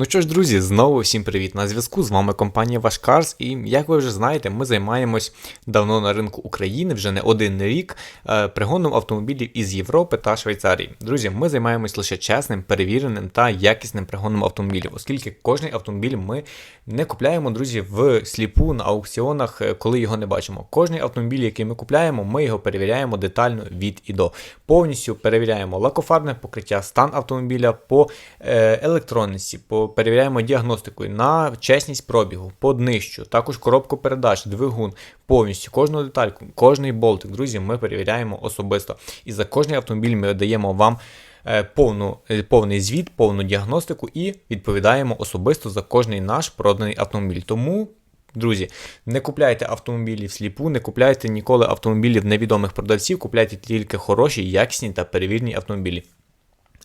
Ну що ж, друзі, знову всім привіт на зв'язку. З вами компанія Вашкарс. І як ви вже знаєте, ми займаємось давно на ринку України, вже не один рік, е, пригоном автомобілів із Європи та Швейцарії. Друзі, ми займаємось лише чесним, перевіреним та якісним пригоном автомобілів, оскільки кожний автомобіль ми не купляємо, друзі, в сліпу на аукціонах, е, коли його не бачимо. Кожний автомобіль, який ми купляємо, ми його перевіряємо детально від і до. Повністю перевіряємо лакофарбне покриття, стан автомобіля по е, електронності. по перевіряємо діагностикою на чесність пробігу, по днищу, також коробку передач, двигун, повністю кожну детальку, кожний болтик, друзі, ми перевіряємо особисто. І за кожний автомобіль ми даємо вам. е, Повну, е, повний звіт, повну діагностику і відповідаємо особисто за кожний наш проданий автомобіль. Тому, друзі, не купляйте автомобілі всліпу, не купляйте ніколи автомобілів невідомих продавців, купляйте тільки хороші, якісні та перевірні автомобілі.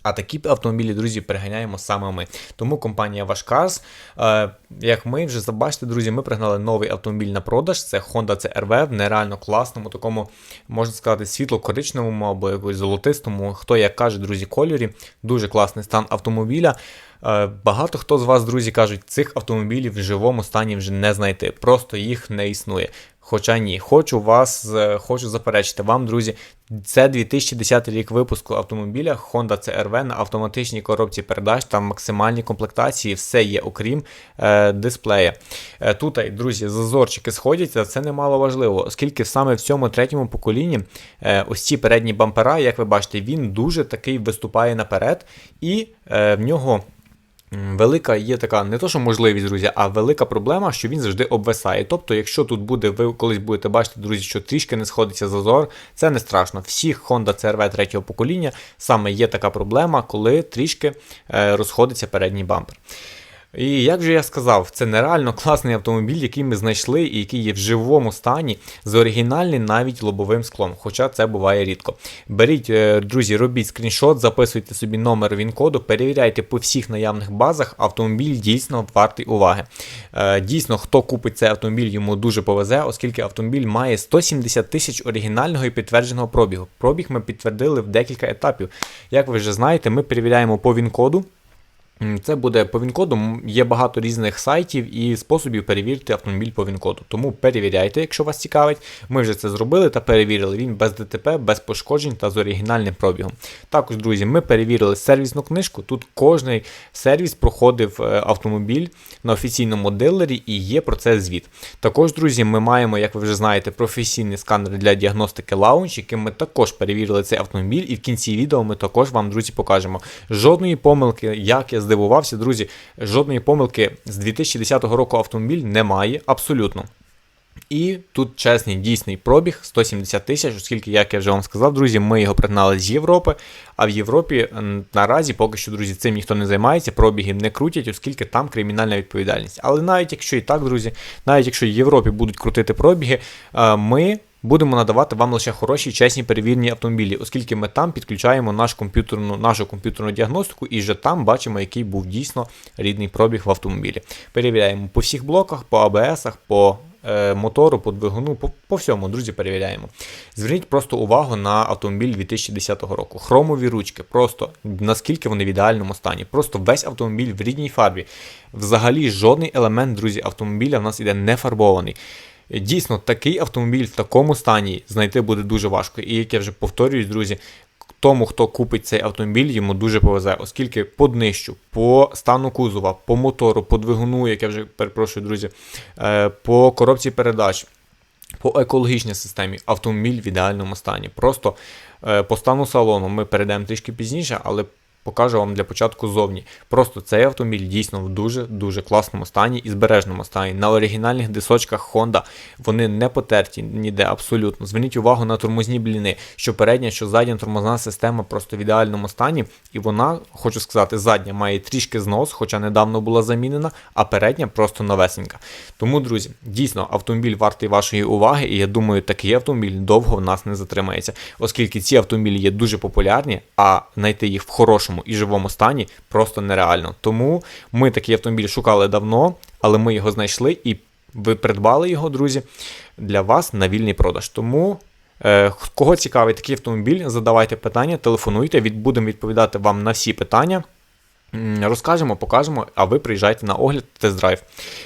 А такі автомобілі, друзі, переганяємо саме ми. Тому компанія Вашкарс, е, як ми вже забачите, друзі, ми пригнали новий автомобіль на продаж. Це Honda CR-V в нереально класному, такому, можна сказати, світло-коричневому або якось золотистому, хто як каже, друзі, кольорі. Дуже класний стан автомобіля. Е, Багато хто з вас, друзі, кажуть, цих автомобілів в живому стані вже не знайти. Просто їх не існує. Хоча ні, хочу вас, е, хочу заперечити вам, друзі. Це 2010 рік випуску автомобіля Honda CR-V на автоматичній коробці передач та максимальній комплектації. Все є, окрім е, дисплея. Е, тут, друзі, зазорчики сходяться, це немало важливо, оскільки саме в цьому третьому поколінні е, ось ці передні бампера, як ви бачите, він дуже такий виступає наперед, і е, в нього. Велика є така не то, що можливість, друзі, а велика проблема, що він завжди обвисає. Тобто, якщо тут буде, ви колись будете бачити, друзі, що трішки не сходиться зазор, це не страшно. Всіх Honda CR-V третього покоління саме є така проблема, коли трішки е, розходиться передній бампер. І як же я сказав, це нереально класний автомобіль, який ми знайшли і який є в живому стані, з оригінальним навіть лобовим склом, хоча це буває рідко. Беріть, е, друзі, робіть скріншот, записуйте собі номер він-коду, перевіряйте по всіх наявних базах, автомобіль дійсно вартий уваги. Е, Дійсно, хто купить цей автомобіль, йому дуже повезе, оскільки автомобіль має 170 тисяч оригінального і підтвердженого пробігу. Пробіг ми підтвердили в декілька етапів. Як ви вже знаєте, ми перевіряємо по він-коду. М, Це буде по він-коду. Є багато різних сайтів і способів перевірити автомобіль по він-коду. Тому перевіряйте, якщо вас цікавить. Ми вже це зробили та перевірили. Він без ДТП, без пошкоджень та з оригінальним пробігом. Також, друзі, ми перевірили сервісну книжку. Тут кожний сервіс проходив е, автомобіль на офіційному дилері і є про це звіт. Також, друзі, ми маємо, як ви вже знаєте, професійний сканер для діагностики лаунч, яким ми також перевірили цей автомобіль, і в кінці відео ми також вам, друзі, покажемо. Жодної помилки, як я здивувався, друзі, жодної помилки з 2010 року автомобіль немає абсолютно. І тут чесний дійсний пробіг 170 тисяч, оскільки, як я вже вам сказав, друзі, ми його пригнали з Європи. А в Європі наразі поки що, друзі, цим ніхто не займається, пробіги не крутять, оскільки там кримінальна відповідальність. Але навіть якщо і так, друзі, навіть якщо в Європі будуть крутити пробіги, е, ми. Будемо надавати вам лише хороші, чесні перевірні автомобілі, оскільки ми там підключаємо наш комп'ютерну, нашу комп'ютерну діагностику і вже там бачимо, який був дійсно рідний пробіг в автомобілі. Перевіряємо по всіх блоках, по АБСах, по е, мотору, по двигуну, по, по всьому, друзі, перевіряємо. Зверніть просто увагу на автомобіль 2010 року. Хромові ручки, просто наскільки вони в ідеальному стані. Просто весь автомобіль в рідній фарбі. Взагалі жодний елемент, друзі, автомобіля в нас іде не фарбований. Дійсно, такий автомобіль в такому стані знайти буде дуже важко. І як я вже повторююсь, друзі, тому, хто купить цей автомобіль, йому дуже повезе, оскільки по днищу, по стану кузова, по мотору, по двигуну, як я вже перепрошую, друзі, е, по коробці передач. По екологічній системі автомобіль в ідеальному стані. Просто е, по стану салону ми перейдемо трішки пізніше, але покажу вам для початку зовні. Просто цей автомобіль дійсно в дуже-дуже класному стані і збережному стані. На оригінальних дисочках Honda вони не потерті ніде абсолютно. Зверніть увагу на тормозні бліни, що передня, що задня тормозна система просто в ідеальному стані. І вона, хочу сказати, задня має трішки знос, хоча недавно була замінена, а передня просто новесенька. Тому, друзі, дійсно автомобіль вартий вашої уваги, і я думаю, такий автомобіль довго в нас не затримається, оскільки ці автомобілі є дуже популярні, а знайти їх в хорошому і живому стані просто нереально. Тому ми такий автомобіль шукали давно, але ми його знайшли і ви придбали його, друзі, для вас на вільний продаж. Тому. е, Кого цікавий такий автомобіль, задавайте питання, телефонуйте, від, будемо відповідати вам на всі питання. Розкажемо, покажемо, а ви приїжджайте на огляд тест-драйв.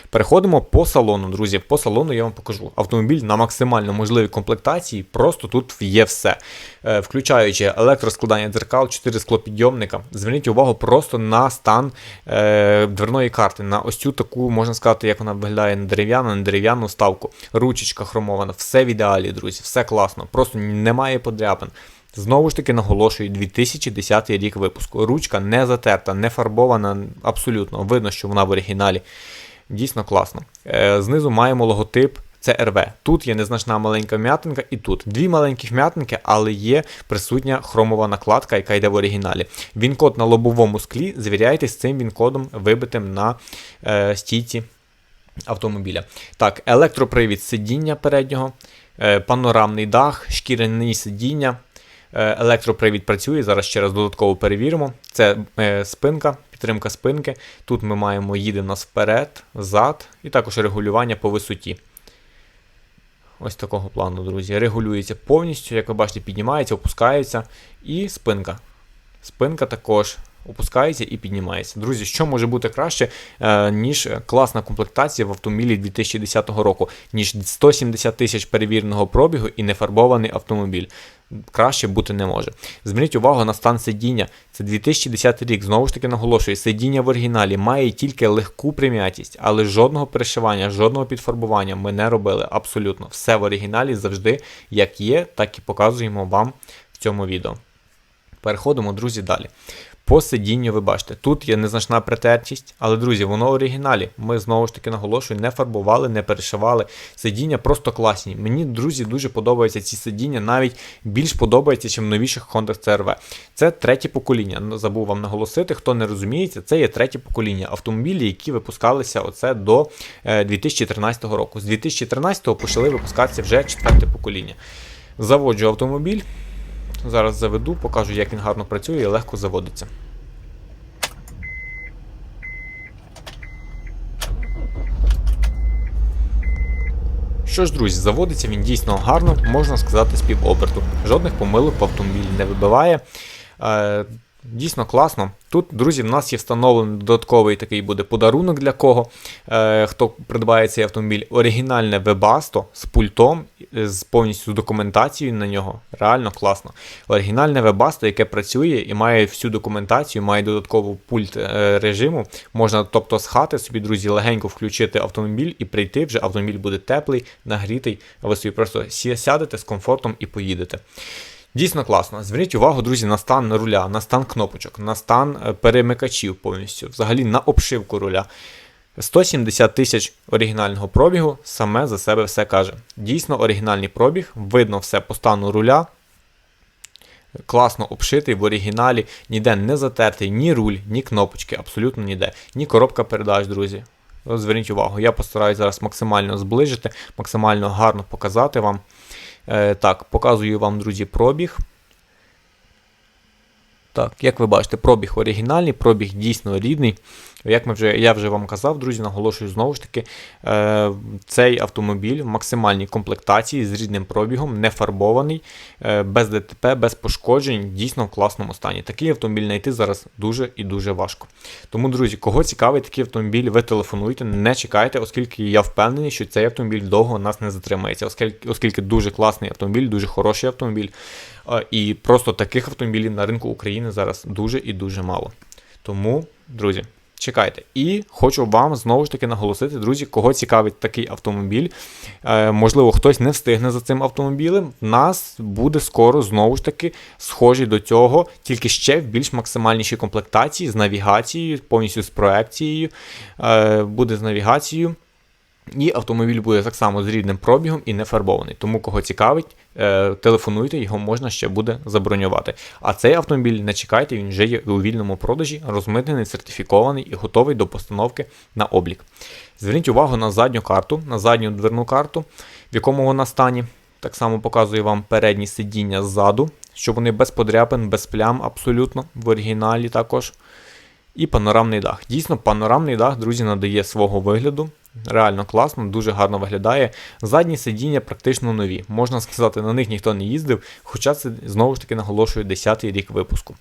Переходимо по салону, друзі. По салону я вам покажу. Автомобіль на максимально можливій комплектації, просто тут є все. Е, Включаючи електроскладання дзеркал, 4 склопідйомника. Зверніть увагу просто на стан е, дверної карти, на ось цю таку, можна сказати, як вона виглядає на дерев'яну, на дерев'яну вставку. Ручечка хромована, все в ідеалі, друзі, все класно, просто немає подряпин. Знову ж таки наголошую, 2010 рік випуску. Ручка не затерта, не фарбована, абсолютно. Видно, що вона в оригіналі. Дійсно класно. Е, знизу маємо логотип. РВ. Тут є незначна маленька вм'ятинка, і тут дві маленькі вм'ятинки, але є присутня хромова накладка, яка йде в оригіналі. Він-код на лобовому склі. Звіряйтесь з цим він-кодом, вибитим на е, стійці автомобіля. Так, електропривід сидіння переднього, е, панорамний дах, шкіряні сидіння. Е, Електропривід працює. Зараз ще раз додатково перевіримо. Це е, спинка, підтримка спинки. Тут ми маємо їде нас вперед, зад, і також регулювання по висоті. Ось такого плану, друзі. Регулюється повністю, як ви бачите, піднімається, опускається. І спинка. Спинка також опускається і піднімається. Друзі, що може бути краще, е, ніж класна комплектація в автомобілі 2010 року, ніж 170 тисяч перевіреного пробігу і нефарбований автомобіль. Краще бути не може. Зверніть увагу на стан сидіння. Це 2010 рік. Знову ж таки наголошую, сидіння в оригіналі має тільки легку прим'ятість, але жодного перешивання, жодного підфарбування ми не робили. Абсолютно. Все в оригіналі завжди як є, так і показуємо вам в цьому відео. Переходимо, друзі, далі. По сидінню ви бачите, тут є незначна притертість, але, друзі, воно в оригіналі. Ми знову ж таки наголошую, не фарбували, не перешивали. Сидіння просто класні. Мені, друзі, дуже подобаються ці сидіння, навіть більш подобається, ніж в новіших Honda CRV. Це третє покоління. Ну, Забув вам наголосити, хто не розуміється, це є третє покоління автомобілі, які випускалися оце до е, 2013 року. З 2013 почали випускатися вже четверте покоління. Заводжу автомобіль. Зараз заведу, покажу, як він гарно працює і легко заводиться. Що ж, друзі, заводиться він дійсно гарно, можна сказати, з півоберту. Жодних помилок в автомобілі не вибиває. Е, Дійсно класно. Тут, друзі, в нас є встановлений додатковий такий буде подарунок для кого, е, хто придбає цей автомобіль. Оригінальне Webasto з пультом, з повністю документацією на нього. Реально класно. Оригінальне Webasto, яке працює і має всю документацію, має додатковий пульт е, режиму. Можна, тобто, з хати собі, друзі, легенько включити автомобіль і прийти, вже автомобіль буде теплий, нагрітий, ви собі просто сядете з комфортом і поїдете. Дійсно класно. Зверніть увагу, друзі, на стан руля, на стан кнопочок, на стан е, перемикачів повністю, взагалі на обшивку руля. 170 тисяч оригінального пробігу саме за себе все каже. Дійсно, оригінальний пробіг, видно все по стану руля. Класно обшитий в оригіналі, ніде не затертий ні руль, ні кнопочки, абсолютно ніде, ні коробка передач, друзі. Зверніть увагу, я постараюсь зараз максимально зближити, максимально гарно показати вам. Е, так, показую вам, друзі, пробіг. Так, як ви бачите, пробіг оригінальний, пробіг дійсно рідний. Як ми вже, я вже вам казав, друзі, наголошую знову ж таки, е, цей автомобіль в максимальній комплектації з рідним пробігом, не фарбований, е, без ДТП, без пошкоджень, дійсно в класному стані. Такий автомобіль знайти зараз дуже і дуже важко. Тому, друзі, кого цікавий такий автомобіль, ви телефонуйте, не чекайте, оскільки я впевнений, що цей автомобіль довго нас не затримається, оскільки, оскільки дуже класний автомобіль, дуже хороший автомобіль. І просто таких автомобілів на ринку України зараз дуже і дуже мало. Тому, друзі, чекайте. І хочу вам знову ж таки наголосити, друзі, кого цікавить такий автомобіль. Е, можливо, хтось не встигне за цим автомобілем. В нас буде скоро знову ж таки схожий до цього, тільки ще в більш максимальнішій комплектації з навігацією, повністю з проекцією. Е, буде з навігацією. І автомобіль буде так само з рідним пробігом і не фарбований. Тому кого цікавить, е, телефонуйте, його можна ще буде забронювати. А цей автомобіль не чекайте, він вже є у вільному продажі, розмитнений, сертифікований і готовий до постановки на облік. Зверніть увагу на задню карту, на задню дверну карту, в якому вона стані. Так само показую вам передні сидіння ззаду, що вони без подряпин, без плям абсолютно в оригіналі також. І панорамний дах. Дійсно, панорамний дах, друзі, надає свого вигляду. Реально класно, дуже гарно виглядає. Задні сидіння практично нові. Можна сказати, на них ніхто не їздив, хоча це знову ж таки наголошую 10-й рік випуску.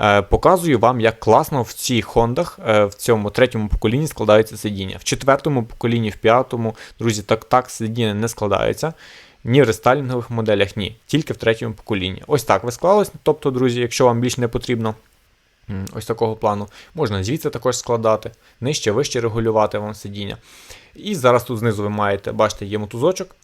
Е, Показую вам, як класно в цих хондах, е, в цьому третьому поколінні складаються сидіння. В четвертому поколінні, в п'ятому, друзі, так так сидіння не складаються. Ні в рестайлінгових моделях, ні, тільки в третьому поколінні. Ось так ви склались. Тобто, друзі, якщо вам більш не потрібно. Ось такого плану. Можна звідси також складати, нижче, вище регулювати вам сидіння. І зараз тут знизу ви маєте, бачите, є мотузочок.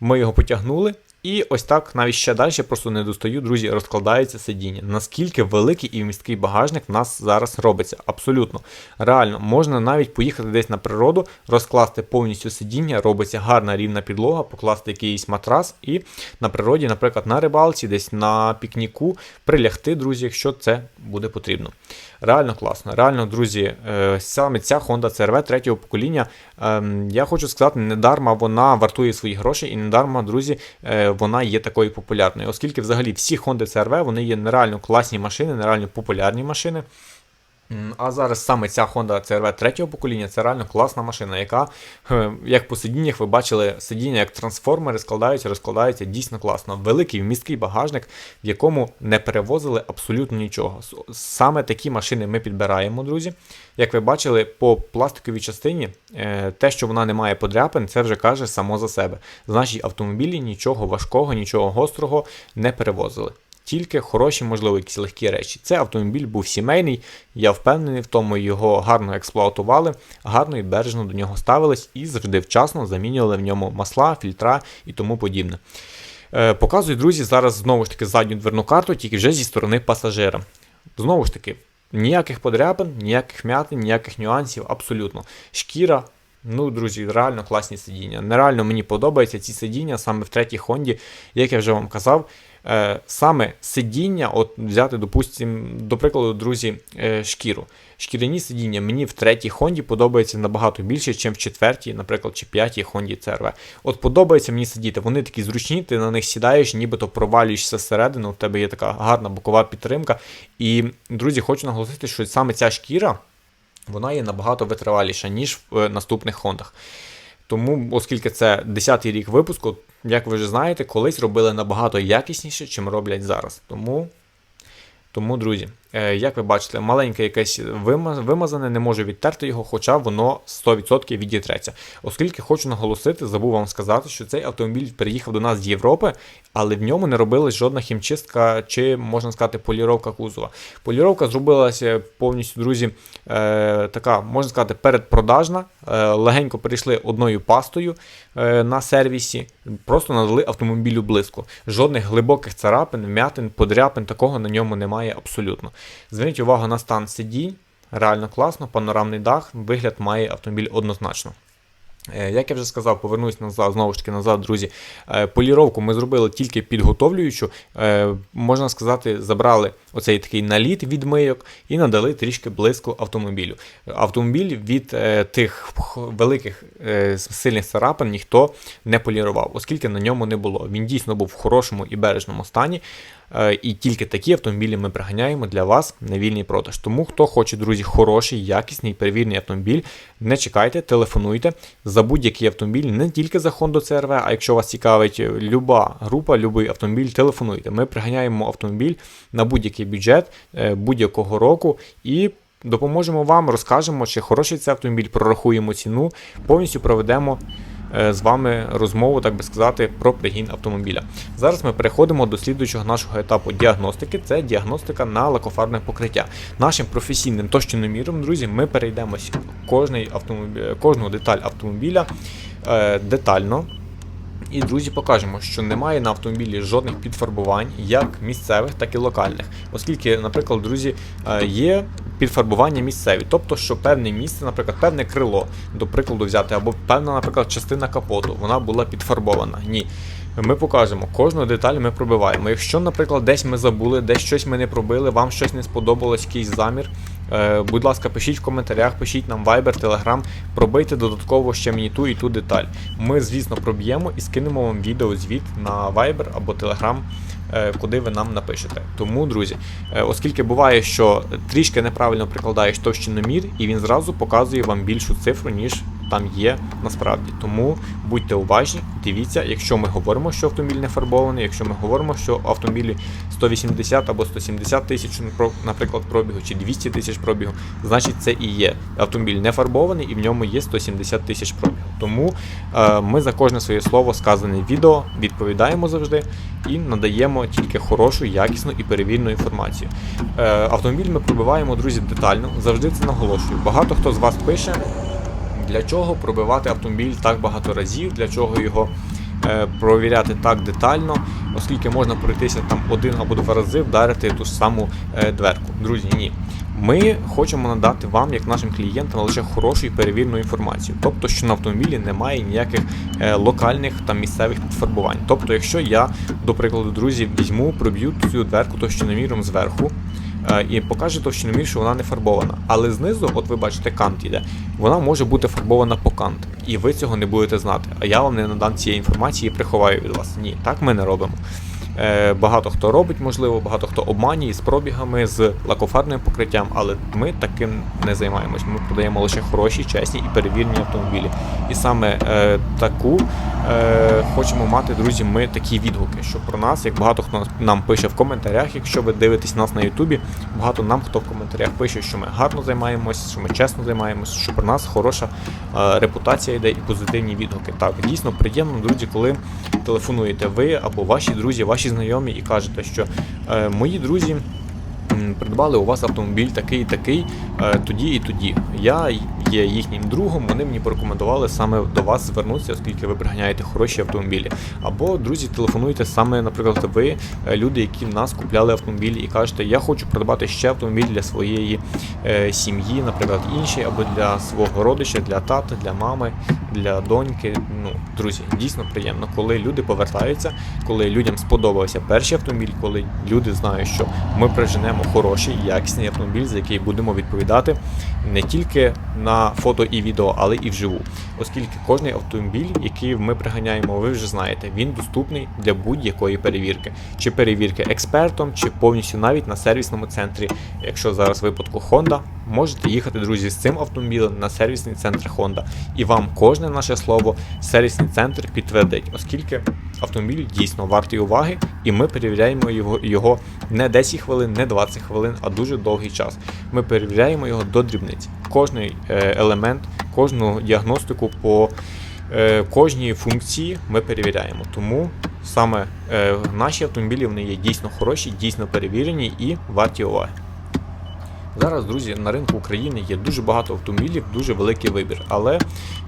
Ми його потягнули. І ось так навіть ще далі, просто не достаю, друзі, розкладається сидіння. Наскільки великий і вмісткий багажник в нас зараз робиться? Абсолютно. Реально, можна навіть поїхати десь на природу, розкласти повністю сидіння, робиться гарна рівна підлога, покласти якийсь матрас і на природі, наприклад, на рибалці, десь на пікніку, прилягти, друзі, якщо це буде потрібно. Реально класно. Реально, друзі, е, саме ця Honda CRV третього покоління. ем, Я хочу сказати, недарма вона вартує свої гроші, і недарма, друзі, е, вона є такою популярною. Оскільки взагалі всі Honda CRV вони є нереально класні машини, нереально популярні машини. А зараз саме ця Honda CRV третього покоління це реально класна машина, яка, е, як по сидіннях, ви бачили, сидіння як трансформери складаються, розкладаються дійсно класно. Великий вмісткий багажник, в якому не перевозили абсолютно нічого. Саме такі машини ми підбираємо, друзі. Як ви бачили, по пластиковій частині, е, те, що вона не має подряпин, це вже каже само за себе. Значить, автомобілі нічого важкого, нічого гострого не перевозили. Тільки хороші, можливо, якісь легкі речі. Це автомобіль був сімейний, я впевнений в тому, його гарно експлуатували, гарно і бережно до нього ставились і завжди вчасно замінювали в ньому масла, фільтра і тому подібне. Е, показую, друзі, зараз знову ж таки задню дверну карту, тільки вже зі сторони пасажира. Знову ж таки, ніяких подряпин, ніяких м'ятин, ніяких нюансів, абсолютно. Шкіра. Ну, друзі, реально класні сидіння. Нереально мені подобаються ці сидіння саме в третій Хонді, як я вже вам казав. Е, саме сидіння, от взяти, допустим, до прикладу, друзі, е, шкіру. Шкіряні сидіння мені в третій Хонді подобається набагато більше, ніж в четвертій, наприклад, чи п'ятій Хонді CRV. От подобається мені сидіти, вони такі зручні, ти на них сідаєш, нібито провалюєшся зсередину, у тебе є така гарна бокова підтримка. І, друзі, хочу наголосити, що саме ця шкіра вона є набагато витриваліша, ніж в е, наступних Хондах. Тому, оскільки це 10-й рік випуску, як ви вже знаєте, колись робили набагато якісніше, чим роблять зараз. Тому, тому друзі, як ви бачите, маленьке якесь вима- вимазане, не можу відтерти його, хоча воно 100% відітреться. Оскільки хочу наголосити, забув вам сказати, що цей автомобіль приїхав до нас з Європи, але в ньому не робилась жодна хімчистка чи, можна сказати, поліровка кузова. Поліровка зробилася повністю, друзі, е, така, можна сказати, передпродажна. Е, легенько перейшли одною пастою е, на сервісі, просто надали автомобілю блиску. Жодних глибоких царапин, вмятин, подряпин, такого на ньому немає абсолютно. Зверніть увагу на стан сидінь. Реально класно, панорамний дах, вигляд має автомобіль однозначно. Е, Як я вже сказав, повернусь назад, знову ж таки назад, друзі. Е, Поліровку ми зробили тільки підготовлюючу. Е, Можна сказати, забрали оцей такий наліт від мийок і надали трішки блиску автомобілю. Автомобіль від тих великих сильних царапин ніхто не полірував, оскільки на ньому не було. Він дійсно був в хорошому і бережному стані. Е, І тільки такі автомобілі ми приганяємо для вас на вільний продаж. Тому хто хоче, друзі, хороший, якісний, перевірений автомобіль, не чекайте, телефонуйте за будь-який автомобіль, не тільки за Honda CRV, а якщо вас цікавить люба група, любий автомобіль, телефонуйте. Ми приганяємо автомобіль на будь-який бюджет е, будь-якого року і. Допоможемо вам, розкажемо, чи хороший це автомобіль, прорахуємо ціну, повністю проведемо е, з вами розмову, так би сказати, про пригін автомобіля. Зараз ми переходимо до слідуючого нашого етапу діагностики. Це діагностика на лакофарбне покриття. Нашим професійним точноміром, друзі, ми перейдемось кожний автомобіль, кожну деталь автомобіля е, детально. І, друзі, покажемо, що немає на автомобілі жодних підфарбувань, як місцевих, так і локальних. Оскільки, наприклад, друзі, е, є підфарбування місцеві, тобто, що певне місце, наприклад, певне крило, до прикладу, взяти, або певна, наприклад, частина капоту, вона була підфарбована. Ні. Ми покажемо, кожну деталь ми пробиваємо. Якщо, наприклад, десь ми забули, десь щось ми не пробили, вам щось не сподобалось, якийсь замір. Е, Будь ласка, пишіть в коментарях, пишіть нам Viber, Telegram, пробийте додатково ще мені ту і ту деталь. Ми, звісно, проб'ємо і скинемо вам відеозвіт на Viber або Telegram, е, куди ви нам напишете. Тому, друзі, е, оскільки буває, що трішки неправильно прикладаєш товщиномір, і він зразу показує вам більшу цифру, ніж там є насправді. Тому будьте уважні, дивіться, якщо ми говоримо, що автомобіль не фарбований, якщо ми говоримо, що автомобілі 180 або 170 тисяч, наприклад, пробігу, чи 200 тисяч пробігу, значить це і є. Автомобіль не фарбований і в ньому є 170 тисяч пробігу. Тому е, ми за кожне своє слово сказане відео відповідаємо завжди і надаємо тільки хорошу, якісну і перевірну інформацію. Е, автомобіль ми пробиваємо, друзі, детально. Завжди це наголошую. Багато хто з вас пише, для чого пробивати автомобіль так багато разів, для чого його е, провіряти так детально, оскільки можна пройтися там один або два рази, вдарити ту саму е, дверку. Друзі, ні. Ми хочемо надати вам, як нашим клієнтам, лише хорошу і перевірну інформацію. Тобто, що на автомобілі немає ніяких е, локальних та місцевих підфарбувань. Тобто, якщо я, до прикладу, друзі, візьму, проб'ю цю дверку товщиноміром зверху, і покаже товщиномір, що вона не фарбована. Але знизу, от ви бачите, кант іде, вона може бути фарбована по кант. І ви цього не будете знати. А я вам не надам цієї інформації і приховаю від вас. Ні, так ми не робимо. Е, Багато хто робить, можливо, багато хто обманює з пробігами, з лакофарним покриттям, але ми таким не займаємось. Ми продаємо лише хороші, чесні і перевірені автомобілі. І саме е, таку е, хочемо мати, друзі, ми такі відгуки, що про нас, як багато хто нам пише в коментарях, якщо ви дивитесь нас на Ютубі, багато нам хто в коментарях пише, що ми гарно займаємось, що ми чесно займаємось, що про нас хороша е, репутація йде і позитивні відгуки. Так, дійсно приємно, друзі, коли телефонуєте ви або ваші друзі, ваші знайомі і кажете, що е, мої друзі. Придбали у вас автомобіль такий такий, е, тоді і тоді. Я є їхнім другом, вони мені порекомендували саме до вас звернутися, оскільки ви приганяєте хороші автомобілі. Або друзі, телефонуєте саме, наприклад, ви, е, люди, які в нас купляли автомобілі, і кажете, я хочу придбати ще автомобіль для своєї е, сім'ї, наприклад, інший, або для свого родича, для тата, для мами, для доньки. Ну, друзі, дійсно приємно, коли люди повертаються, коли людям сподобався перший автомобіль, коли люди знають, що ми приженемо хороший, якісний автомобіль, за який будемо відповідати не тільки на фото і відео, але і вживу. Оскільки кожний автомобіль, який ми приганяємо, ви вже знаєте, він доступний для будь-якої перевірки, чи перевірки експертом, чи повністю навіть на сервісному центрі. Якщо зараз в випадку Honda, можете їхати, друзі, з цим автомобілем на сервісний центр Honda. І вам кожне наше слово сервісний центр підтвердить, оскільки автомобіль дійсно вартий уваги, і ми перевіряємо його, його не 10 хвилин, не 20 хвилин, а дуже довгий час. Ми перевіряємо його до дрібниць. Кожний е, елемент, кожну діагностику по е, кожній функції ми перевіряємо. Тому саме е, наші автомобілі вони є дійсно хороші, дійсно перевірені і варті уваги. Зараз, друзі, на ринку України є дуже багато автомобілів, дуже великий вибір. Але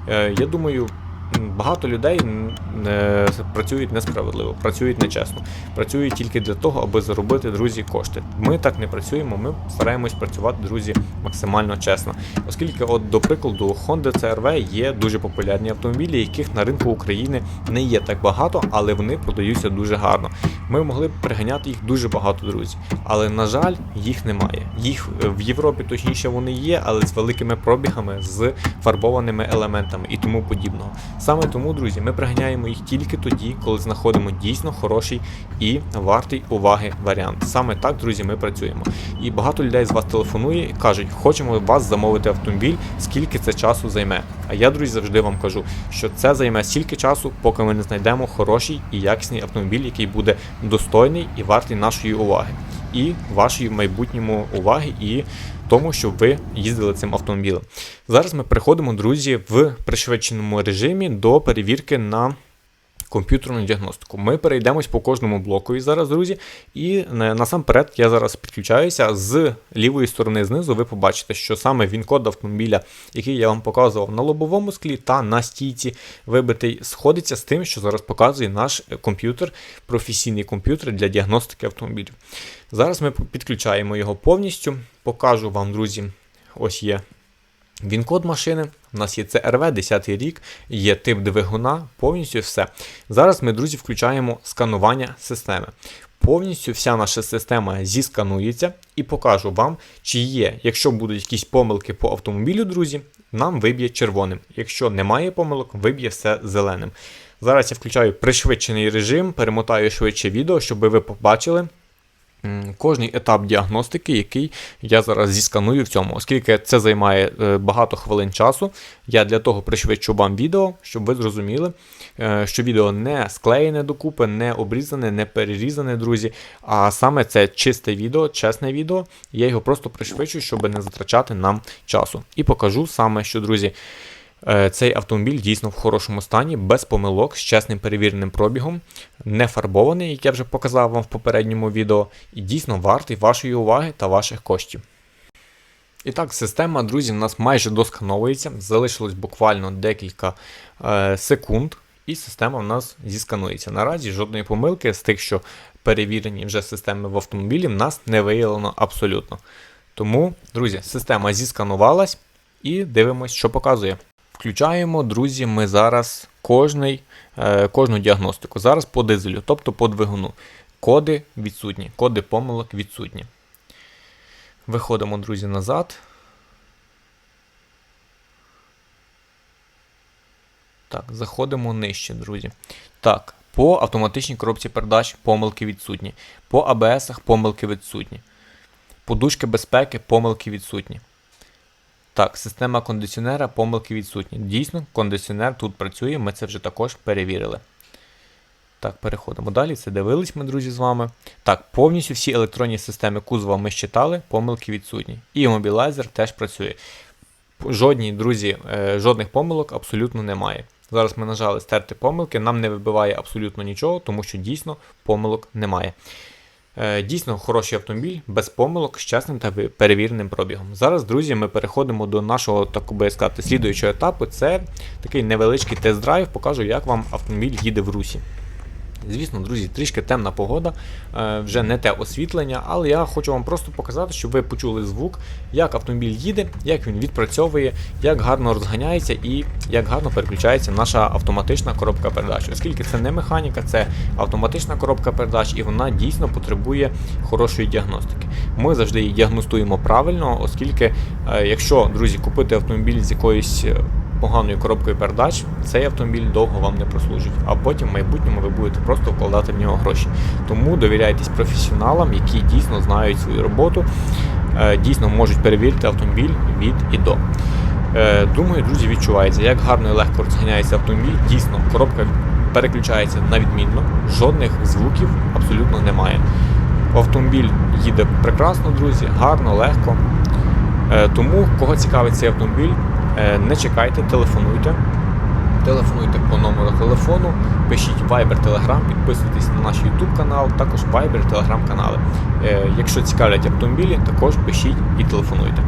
е, я думаю, багато людей м, е, працюють несправедливо, працюють нечесно, працюють тільки для того, аби заробити друзі кошти. Ми так не працюємо. Ми стараємось працювати, друзі, максимально чесно. Оскільки, от, до прикладу, Honda CR-V є дуже популярні автомобілі, яких на ринку України не є так багато, але вони продаються дуже гарно. Ми могли б приганяти їх дуже багато, друзі. Але на жаль, їх немає. Їх е, в Європі точніше вони є, але з великими пробігами, з фарбованими елементами і тому подібного. Саме тому, друзі, ми приганяємо їх тільки тоді, коли знаходимо дійсно хороший і вартий уваги варіант. Саме так, друзі, ми працюємо. І багато людей з вас телефонує і кажуть, хочемо вас замовити автомобіль, скільки це часу займе. А я, друзі, завжди вам кажу, що це займе стільки часу, поки ми не знайдемо хороший і якісний автомобіль, який буде достойний і вартий нашої уваги. І вашої майбутньому уваги, і тому, щоб ви їздили цим автомобілем. Зараз ми переходимо, друзі, в пришвидшеному режимі до перевірки на комп'ютерну діагностику. Ми перейдемось по кожному блоку зараз, друзі. І насамперед я зараз підключаюся з лівої сторони знизу. Ви побачите, що саме він-код автомобіля, який я вам показував на лобовому склі та на стійці вибитий, сходиться з тим, що зараз показує наш комп'ютер, професійний комп'ютер для діагностики автомобілів. Зараз ми підключаємо його повністю. Покажу вам, друзі, ось є він-код машини. У нас є CRV, 10 рік, є тип двигуна, повністю все. Зараз ми, друзі, включаємо сканування системи. Повністю вся наша система зісканується і покажу вам, чи є, якщо будуть якісь помилки по автомобілю, друзі, нам виб'є червоним. Якщо немає помилок, виб'є все зеленим. Зараз я включаю пришвидшений режим, перемотаю швидше відео, щоб ви побачили, кожний етап діагностики, який я зараз зісканую в цьому, оскільки це займає е, багато хвилин часу. Я для того пришвидшу вам відео, щоб ви зрозуміли, е, що відео не склеєне докупи, не обрізане, не перерізане, друзі. А саме це чисте відео, чесне відео. Я його просто пришвидшу, щоб не затрачати нам часу. І покажу саме, що, друзі. Е, Цей автомобіль дійсно в хорошому стані, без помилок, з чесним перевіреним пробігом, не фарбований, як я вже показав вам в попередньому відео, і дійсно вартий вашої уваги та ваших коштів. І так, система, друзі, в нас майже доскановується. Залишилось буквально декілька е, секунд, і система в нас зісканується. Наразі жодної помилки з тих, що перевірені вже системи в автомобілі, в нас не виявлено абсолютно. Тому, друзі, система зісканувалась і дивимось, що показує. Включаємо, друзі, ми зараз кожний, е, кожну діагностику. Зараз по дизелю, тобто по двигуну. Коди відсутні, коди помилок відсутні. Виходимо, друзі, назад. Так, заходимо нижче, друзі. Так, по автоматичній коробці передач помилки відсутні. По АБСах помилки відсутні. Подушки безпеки помилки відсутні. Так, система кондиціонера, помилки відсутні. Дійсно, кондиціонер тут працює, ми це вже також перевірили. Так, переходимо далі. Це дивились ми, друзі, з вами. Так, повністю всі електронні системи кузова ми щитали, помилки відсутні. І мобілайзер теж працює. Жодні, друзі, е, жодних помилок абсолютно немає. Зараз ми нажали стерти помилки, нам не вибиває абсолютно нічого, тому що дійсно помилок немає. Е, Дійсно хороший автомобіль, без помилок, з чесним та перевіреним пробігом. Зараз, друзі, ми переходимо до нашого, так би сказати, слідуючого етапу. Це такий невеличкий тест-драйв, покажу, як вам автомобіль їде в русі. Звісно, друзі, трішки темна погода, е, вже не те освітлення, але я хочу вам просто показати, щоб ви почули звук, як автомобіль їде, як він відпрацьовує, як гарно розганяється і як гарно переключається наша автоматична коробка передач. Оскільки це не механіка, це автоматична коробка передач, і вона дійсно потребує хорошої діагностики. Ми завжди її діагностуємо правильно, оскільки, е, якщо, друзі, купити автомобіль з якоюсь е, поганою коробкою передач, цей автомобіль довго вам не прослужить, а потім в майбутньому ви будете просто вкладати в нього гроші. Тому довіряйтесь професіоналам, які дійсно знають свою роботу, е, дійсно можуть перевірити автомобіль від і до. Е, Думаю, друзі, відчувається, як гарно і легко розганяється автомобіль. Дійсно, коробка переключається на відмінно, жодних звуків абсолютно немає. Автомобіль їде прекрасно, друзі, гарно, легко. Е, Тому, кого цікавить цей автомобіль, не чекайте, телефонуйте. Телефонуйте по номеру телефону, пишіть Viber, Telegram, підписуйтесь на наш YouTube канал, також Viber, Telegram канали. Е, Якщо цікавлять автомобілі, також пишіть і телефонуйте.